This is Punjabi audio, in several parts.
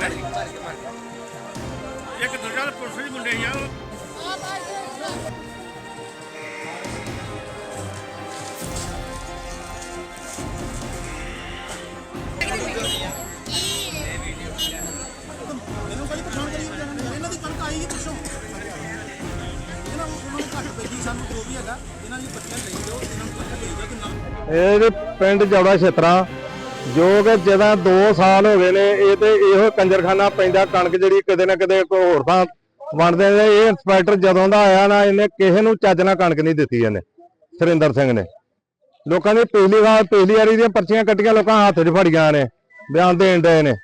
ਭਰ ਕੇ ਮਰ ਗਿਆ ਇੱਕ ਦੂਜਾ ਤਾਂ ਪੁਲਿਸ ਦੇ ਮੁੰਡੇ ਸੀ ਆ। ਉਹ ਮੈਨੂੰ ਕੋਈ ਪਛਾਣ ਕਰੀ ਜਾਣਾ ਨਹੀਂ ਇਹਨਾਂ ਦੀ ਕਣਕ ਆਈ ਹੀ ਪਿੱਛੋਂ। ਇਹਨਾਂ ਨੂੰ ਉਹਨਾਂ ਨੂੰ ਘੱਟ ਪੈਂਦੀ ਸਾਨੂੰ ਜੋ ਵੀ ਹੈਗਾ ਇਹਨਾਂ ਦੀ ਬੱਚਿਆਂ ਲਈ ਦਿਓ ਇਹਨਾਂ ਨੂੰ ਕਣਕ ਦੇ ਦਿਓ ਕਿ ਨਾ ਇਹ ਪਿੰਡ ਜੌੜਾ ਛੇਤਰਾ। ਜੋ ਕਿ ਜਦੋਂ 2 ਸਾਲ ਹੋ ਗਏ ਨੇ, ਇਹ ਤੇ ਇਹੋ ਕੰਜਰਖਾਨਾ ਪੈਂਦਾ, ਕਣਕ ਜਿਹੜੀ ਕਿਤੇ ਨਾ ਕਿਤੇ ਕੋਈ ਹੋਰ ਥਾਂ ਵੰਡਦੇ ਨੇ। ਇਹ ਇੰਸਪੈਕਟਰ ਜਦੋਂ ਦਾ ਆਇਆ ਨਾ, ਇਹਨੇ ਕਿਸੇ ਨੂੰ ਚੱਜ ਨਾਲ ਕਣਕ ਨਹੀਂ ਦਿੱਤੀ ਇਹਨੇ, ਸੁਰਿੰਦਰ ਸਿੰਘ ਨੇ। ਲੋਕਾਂ ਦੀ ਪਿਛਲੀ ਵਾਰ ਪਿਛਲੀ ਵਾਰੀ ਦੀਆਂ ਪਰਚੀਆਂ ਕੱਟੀਆਂ, ਲੋਕਾਂ ਹੱਥ 'ਚ ਫੜੀਆਂ ਨੇ, ਬਿਆਨ ਦੇਣ ਦੇ ਨੇ।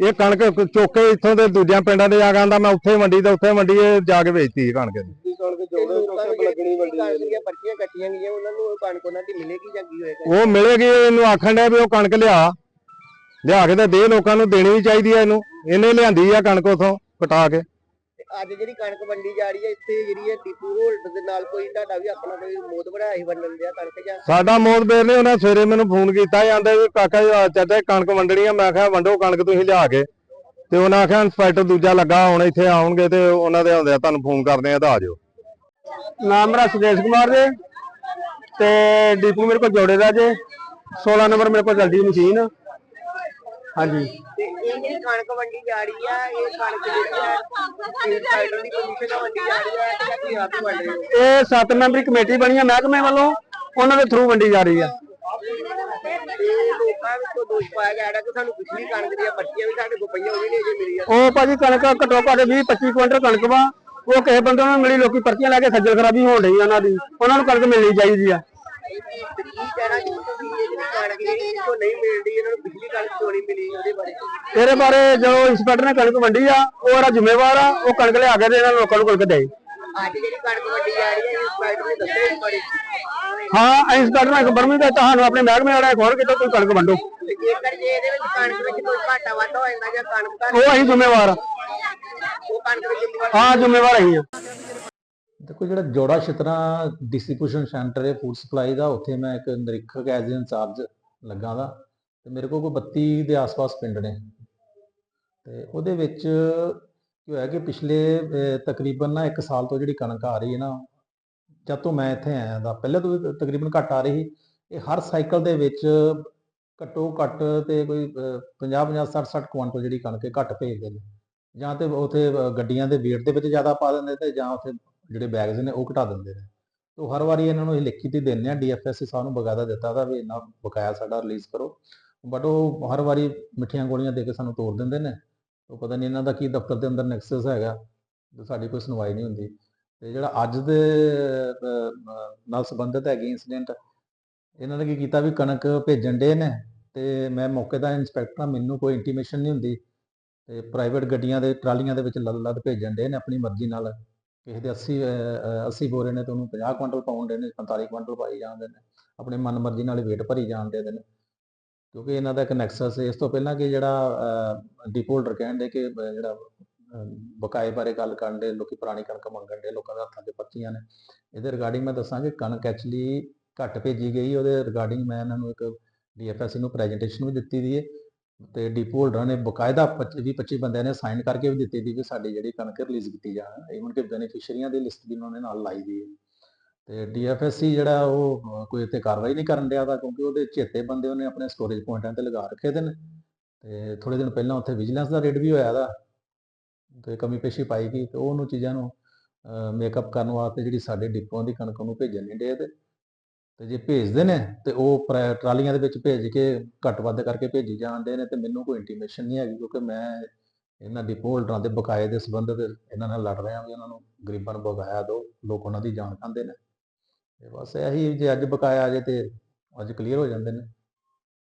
ਇਹ ਕਣਕ ਚੋਕੇ ਇੱਥੋਂ ਦੇ ਦੂਜਿਆਂ ਪਿੰਡਾਂ ਦੇ ਜਾ ਕੇ ਆਂਦਾ, ਮੈਂ ਉੱਥੇ ਮੰਡੀ ਤੇ ਉੱਥੇ ਮੰਡੀ ਜਾ ਕੇ ਵੇਚਤੀ ਇਹ ਕਣਕ ਦੀ ਲੋਕਾਂ ਨੂੰ ਲੱਗਣੀ ਮੰਡੀ ਦੀਆਂ ਪਰਚੀਆਂ ਕੱਟੀਆਂ ਗਈਆਂ ਉਹਨਾਂ ਨੂੰ ਉਹ ਕਣਕ ਉਹਨਾਂ ਦੀ ਮਿਲੇਗੀ ਜਾਂ ਕੀ ਹੋਏਗਾ? ਉਹ ਮਿਲੇਗੀ ਇਹਨੂੰ ਆਖਣ ਡਿਆ ਵੀ ਉਹ ਕਣਕ ਲਿਆ। ਲਿਆ ਕੇ ਤੇ ਦੇ ਲੋਕਾਂ ਨੂੰ ਦੇਣੀ ਵੀ ਚਾਹੀਦੀ ਹੈ ਇਹਨੂੰ। ਇਹਨੇ ਲਿਆਂਦੀ ਆ ਕਣਕ ਉਥੋਂ ਕਟਾ ਕੇ। ਅੱਜ ਜਿਹੜੀ ਕਣਕ ਵੰਡੀ ਜਾ ਰਹੀ ਹੈ ਇੱਥੇ ਜਿਹੜੀ ਹੈ ਟੀਪੂ ਹੋਲਡ ਦੇ ਨਾਲ ਕੋਈ ਤੁਹਾਡਾ ਵੀ ਆਪਣਾ ਕੋਈ ਮੋਦ ਬਣਾਇਆ ਸੀ ਵੰਡਣ ਦਿਆ ਕਣਕ ਜਾਂ? ਸਾਡਾ ਮੋਦਬੇਰ ਨੇ ਉਹਨਾਂ ਸਵੇਰੇ ਮੈਨੂੰ ਫੋਨ ਕੀਤਾ ਜਾਂਦੇ ਵੀ ਕਾਕਾ ਜੀ ਆ ਚਾਚਾ ਕਣਕ ਵੰਡਣੀ ਆ। ਮੈਂ ਕਿਹਾ ਵੰਡੋ ਕਣਕ ਤੁਸੀਂ ਲਿਆ ਕੇ। ਤੇ ਉਹਨਾਂ ਆਖਿਆ ਇੰਸਪੈਕਟਰ ਦੂਜਾ ਲੱਗਾ ਹੁਣ ਇੱਥੇ ਆਉਣਗੇ ਤੇ ਉਹਨਾਂ ਦੇ ਆਉਂਦੇ ਆ ਤੁਹਾਨੂੰ ਫੋਨ ਕਰਦੇ ਆ ਤਾਂ ਆ ਜਾਓ। ਨਾਮ ਮੇਰਾ ਸੁਦੇਸ਼ ਕੁਮਾਰ ਜੀ ਤੇ ਡੀਪੂ ਮੇਰੇ ਕੋਲ ਜੋੜੇ ਦਾ ਜੇ। 16 ਨੰਬਰ ਮੇਰੇ ਕੋਲ ਚੱਲਦੀ ਮਸ਼ੀਨ। ਹਾਂਜੀ। ਤੇ ਇਹ ਜਿਹੜੀ ਕਣਕ ਵੰਡੀ ਜਾ ਰਹੀ ਆ ਇਹ ਕਣਕ ਜਿਹੜੀ ਹੈ ਇੰਸਪੈਕਟਰ ਦੀ ਪਰਮਿਸ਼ਨ ਨਾਲ ਵੰਡੀ ਜਾ ਰਹੀ ਹੈ ਜਾਂ ਕੀ ਆਪ ਹੀ ਵੰਡ ਰਹੇ ਹੋ ਇਹ 7 ਮੈਂਬਰੀ ਕਮੇਟੀ ਬਣੀ ਹੈ ਮਹਿਕਮੇ ਵੱਲੋਂ ਉਹਨਾਂ ਦੇ ਥਰੂ ਵੰਡੀ ਜਾ ਰਹੀ ਆ। ਤੇ ਲੋਕਾਂ ਵਿੱਚੋਂ ਦੋਸ਼ ਪਾਇਆ ਗਿਆ ਹੈ ਕਿ ਸਾਨੂੰ ਪਿਛਲੀ ਕਣਕ ਦੀਆਂ ਪਰਚੀਆਂ ਵੀ ਸਾਡੇ ਕੋਲ ਪਈਆਂ ਉਹ ਵੀ ਨਹੀਂ ਅਜੇ ਮਿਲੀਆਂ। ਉਹ ਭਾਜੀ ਕਣਕ ਘੱਟੋ ਘੱਟ 20 25 ਕੁਇੰਟਲ ਕਣਕ ਵਾ। ਉਹ ਕਿਸੇ ਬੰਦੇ ਨੂੰ ਮਿਲੀ, ਲੋਕੀ ਪਰਚੀਆਂ ਲੈ ਕੇ ਖੱਜਲ ਖਰਾਬੀ ਹੋਣ ਡਈ ਉਹਨਾਂ ਦੀ। ਉਹਨਾਂ ਨੂੰ ਕਣਕ ਮਿਲਣੀ ਚਾਹੀਦੀ ਆ। ਕਣਕ ਇਹਦੇ ਬਾਰੇ ਜੋ ਇੰਸਪੈਕਟਰ ਨੇ ਕਣਕ ਵੰਡੀ ਆ, ਉਹ ਇਹਦਾ ਜ਼ਿੰਮੇਵਾਰ ਆ, ਉਹ ਕਣਕ ਲਿਆ ਕੇ ਦੇ ਇਹਨਾਂ ਲੋਕਾਂ ਨੂੰ ਕਣਕ ਦੇ ਅੱਜ ਜਿਹੜੀ ਕਣਕ ਵੰਡੀ ਜਾ ਰਹੀ ਹੈ ਇੰਸਪੈਕਟਰ ਨੇ ਦੱਸਿਆ ਇਸ ਬਾਰੇ ਹਾਂ ਇੰਸਪੈਕਟਰ ਨੇ ਖਬਰ ਵੀ ਦਿੱਤਾ ਤੁਹਾਨੂੰ ਆਪਣੇ ਮਹਿਕਮੇ ਵਾਲਾ ਖੋਲ ਕੇ ਤੁਸੀਂ ਕਣਕ ਵੰਡੋ। ਜੇਕਰ ਜੇ ਇਹਦੇ ਵਿੱਚ ਕਣਕ ਵਿੱਚ ਕੋਈ ਘਾਟਾ ਵਾਧਾ ਹੋ ਜਾਂਦਾ ਜਾਂ ਕਣਕ ਦਾ ਉਹ ਅਸੀਂ ਜ਼ਿੰਮੇਵਾਰ ਆ ਉਹ ਕਣਕ ਦੇ ਜ਼ਿੰਮੇਵਾਰ ਹਾਂ ਜ਼ਿੰਮੇਵਾਰ ਅਸੀਂ ਦੇਖੋ ਜਿਹੜਾ ਜੋੜਾ ਛਿਤਰਾ ਡਿਸਟ੍ਰੀਬਿਊਸ਼ਨ ਸੈਂਟਰ ਹੈ ਫੂਡ ਸਪਲਾਈ ਦਾ ਉੱਥੇ ਮੈਂ ਇੱਕ ਨਿਰੀਖਕ ਐਜ਼ ਇੰਚਾਰਜ ਲੱਗਾ ਦਾ ਤੇ ਮੇਰੇ ਕੋਲ ਕੋਈ 32 ਦੇ ਆਸ-ਪਾਸ ਪਿੰਡ ਨੇ। ਤੇ ਉਹਦੇ ਵਿੱਚ ਕੀ ਹੋਇਆ ਕਿ ਪਿਛਲੇ ਤਕਰੀਬਨ ਨਾ 1 ਸਾਲ ਤੋਂ ਜਿਹੜੀ ਕਣਕ ਆ ਰਹੀ ਹੈ ਨਾ ਜਦ ਤੋਂ ਮੈਂ ਇੱਥੇ ਆਇਆ ਦਾ ਪਹਿਲੇ ਤੋਂ ਵੀ ਤਕਰੀਬਨ ਘੱਟ ਆ ਰਹੀ ਇਹ ਹਰ ਸਾਈਕਲ ਦੇ ਵਿੱਚ ਘੱਟੋ ਘੱਟ ਤੇ ਕੋਈ 50 50 60 60 ਕੁਇੰਟਲ ਜਿਹੜੀ ਕਣਕ ਹੈ ਘੱਟ ਭੇਜਦੇ ਨੇ। ਜਾਂ ਤੇ ਉਥੇ ਗੱਡੀਆਂ ਦੇ weight ਦੇ ਵਿੱਚ ਜ਼ਿਆਦਾ ਪਾ ਦਿੰਦੇ ਤੇ ਜਾਂ ਉਥੇ ਜਿਹੜੇ ਬੈਗਸ ਨੇ ਉਹ ਘਟਾ ਦਿੰਦੇ ਨੇ। ਤੋਂ ਹਰ ਵਾਰੀ ਇਹਨਾਂ ਨੂੰ ਇਹ ਲਿਖੀ ਤੇ ਦਿੰਦੇ ਆ ਡੀਐਫਐਸਸੀ ਸਾਹਿਬ ਨੂੰ ਬਕਾਇਦਾ ਦਿੱਤਾ ਦਾ ਵੀ ਇੰਨਾ ਬਕਾਇਆ ਸਾਡਾ ਰਿਲੀਜ਼ ਕਰੋ। ਬਟ ਉਹ ਹਰ ਵਾਰੀ ਮਿੱਠੀਆਂ ਗੋਲੀਆਂ ਦੇ ਕੇ ਸਾਨੂੰ ਤੋੜ ਦਿੰਦੇ ਨੇ। ਉਹ ਪਤਾ ਨਹੀਂ ਇਹਨਾਂ ਦਾ ਕੀ ਦਫ਼ਤਰ ਦੇ ਅੰਦਰ ਨੈਕਸਸ ਹੈਗਾ, ਤੇ ਸਾਡੀ ਕੋਈ ਸੁਣਵਾਈ ਨਹੀਂ ਹੁੰਦੀ। ਤੇ ਜਿਹੜਾ ਅੱਜ ਦੇ ਨਾਲ ਸੰਬੰਧਿਤ ਹੈਗੀ ਇਨਸੀਡੈਂਟ ਇਹਨਾਂ ਨੇ ਕੀ ਕੀਤਾ ਵੀ ਕਣਕ ਭੇਜਣ ਦੇ ਨੇ, ਤੇ ਮੈਂ ਮੌਕੇ ਦਾ ਇੰਸਪੈਕਟਰ ਹਾਂ, ਮੈਨੂੰ ਕੋਈ ਇੰਟੀਮੇਸ਼ਨ ਨਹੀਂ ਹੁੰਦੀ। ਤੇ ਪ੍ਰਾਈਵੇਟ ਗੱਡੀਆਂ ਦੇ ਟਰਾਲੀਆਂ ਦੇ ਵਿੱਚ ਲੱਦ ਲੱਦ ਭੇਜਣ ਦੇ ਨੇ ਆਪਣੀ ਮਰਜ਼ੀ ਨਾਲ। ਕਿਸੇ ਦੇ 80 ਅਹ, 80 ਬੋਰੇ ਨੇ ਤੇ ਉਹਨੂੰ 50 ਕੁਇੰਟਲ ਪਾਉਣ ਦੇ ਨੇ 45 ਕੁਇੰਟਲ ਪਾਈ ਜਾਂਦੇ ਨੇ। ਆਪਣੀ ਮਨਮਰਜ਼ੀ ਨਾਲ ਵੇਟ ਭਰੀ ਜਾਂਦੇ ਨੇ। ਕਿਉਂਕਿ ਇਹਨਾਂ ਦਾ ਇੱਕ ਨੈਕਸਸ ਹੈ ਇਸ ਤੋਂ ਪਹਿਲਾਂ ਕਿ ਜਿਹੜਾ ਡਿਪੋਲਡਰ ਕਹਿੰਦੇ ਕਿ ਜਿਹੜਾ ਬਕਾਏ ਬਾਰੇ ਗੱਲ ਕਰਨ ਦੇ ਲੋਕੀ ਪੁਰਾਣੀ ਕਣਕ ਮੰਗਣ ਦੇ ਲੋਕਾਂ ਦੇ ਹੱਥਾਂ 'ਚ ਪਰਚੀਆਂ ਨੇ। ਇਹਦੇ ਰਿਗਾਰਡਿੰਗ ਮੈਂ ਦੱਸਾਂ ਕਿ ਕਣਕ ਐਕਚੁਅਲੀ ਘੱਟ ਭੇਜੀ ਗਈ। ਉਹਦੇ ਰਿਗਾਰਡਿੰਗ ਮੈਂ ਇਹਨਾਂ ਨੂੰ ਇੱਕ ਡੀਐਫਐਸਸੀ ਨੂੰ ਪ੍ਰੈਜੈਂਟੇਸ਼ਨ ਵੀ ਦਿੱਤੀ ਦੀ ਹੈ ਤੇ ਡੀਪੂ ਹੋਲਡਰਾਂ ਨੇ ਬਕਾਇਦਾ 25 25 ਬੰਦਿਆਂ ਨੇ ਸਾਈਨ ਕਰਕੇ ਵੀ ਦਿੱਤੀ ਦੀ ਕਿ ਸਾਡੀ ਜਿਹੜੀ ਕਣਕ ਰਿਲੀਜ਼ ਕੀਤੀ ਜਾਣ। ਇਵਨ ਕਿ ਬੈਨੀਫੀਸ਼ੀਅਰੀਆਂ ਦੀ ਲਿਸਟ ਵੀ ਉਹਨਾਂ ਨੇ ਨਾਲ ਲਾਈ ਦੀ ਹੈ। ਤੇ ਡੀਐਫਐਸਸੀ ਜਿਹੜਾ ਉਹ ਕੋਈ ਇੱਥੇ ਕਾਰਵਾਈ ਨਹੀਂ ਕਰਨ ਡਿਆ ਦਾ ਕਿਉਂਕਿ ਉਹਦੇ ਚੇਤੇ ਬੰਦੇ ਉਹਨੇ ਆਪਣੇ ਸਟੋਰੇਜ ਪੁਆਇੰਟਾਂ ਤੇ ਲਗਾ ਰੱਖੇ ਦੇ ਨੇ। ਤੇ ਥੋੜੇ ਦਿਨ ਪਹਿਲਾਂ ਉੱਥੇ ਵਿਜੀਲੈਂਸ ਦਾ ਰੇਡ ਵੀ ਹੋਇਆ ਦਾ ਤੇ ਕਮੀ ਪੇਸ਼ੀ ਪਾਈ ਗਈ ਤੇ ਉਹਨੂੰ ਚੀਜ਼ਾਂ ਨੂੰ ਮੇਕਅਪ ਕਰਨ ਵਾਸਤੇ ਜਿਹੜੀ ਸਾਡੇ ਡਿਪੂਆਂ ਦੀ ਕਣਕ ਨੂੰ ਭੇਜਣ ਨਹੀਂ ਡੇ ਤੇ ਤੇ ਜੇ ਭੇਜਦੇ ਨੇ ਤੇ ਉਹ ਟਰਾਲੀਆਂ ਦੇ ਵਿੱਚ ਭੇਜ ਕੇ ਘੱਟ ਵੱਧ ਕਰਕੇ ਭੇਜੀ ਜਾਂਦੇ ਨੇ ਤੇ ਮੈਨੂੰ ਕੋਈ ਇੰਟੀਮੇਸ਼ਨ ਨਹੀਂ ਹੈਗੀ ਕਿਉਂਕਿ ਮੈਂ ਇਹਨਾਂ ਡਿਪੋ ਹੋਲਡਰਾਂ ਦੇ ਬਕਾਏ ਦੇ ਸੰਬੰਧਿਤ ਇਹਨਾਂ ਨਾਲ ਲੜ ਰਿਹਾ ਵੀ ਉਹਨਾਂ ਨੂੰ ਗਰੀਬਾਂ ਨੂੰ ਬਕਾਇਆ ਦਿਓ, ਲੋਕ ਉਹਨਾਂ ਦੀ ਜਾਨ ਖਾਂਦੇ ਨੇ। ਤੇ ਬਸ ਇਹੀ ਜੇ ਅੱਜ ਬਕਾਇਆ ਆ ਜੇ ਤੇ ਅੱਜ ਕਲੀਅਰ ਹੋ ਜਾਂਦੇ ਨੇ।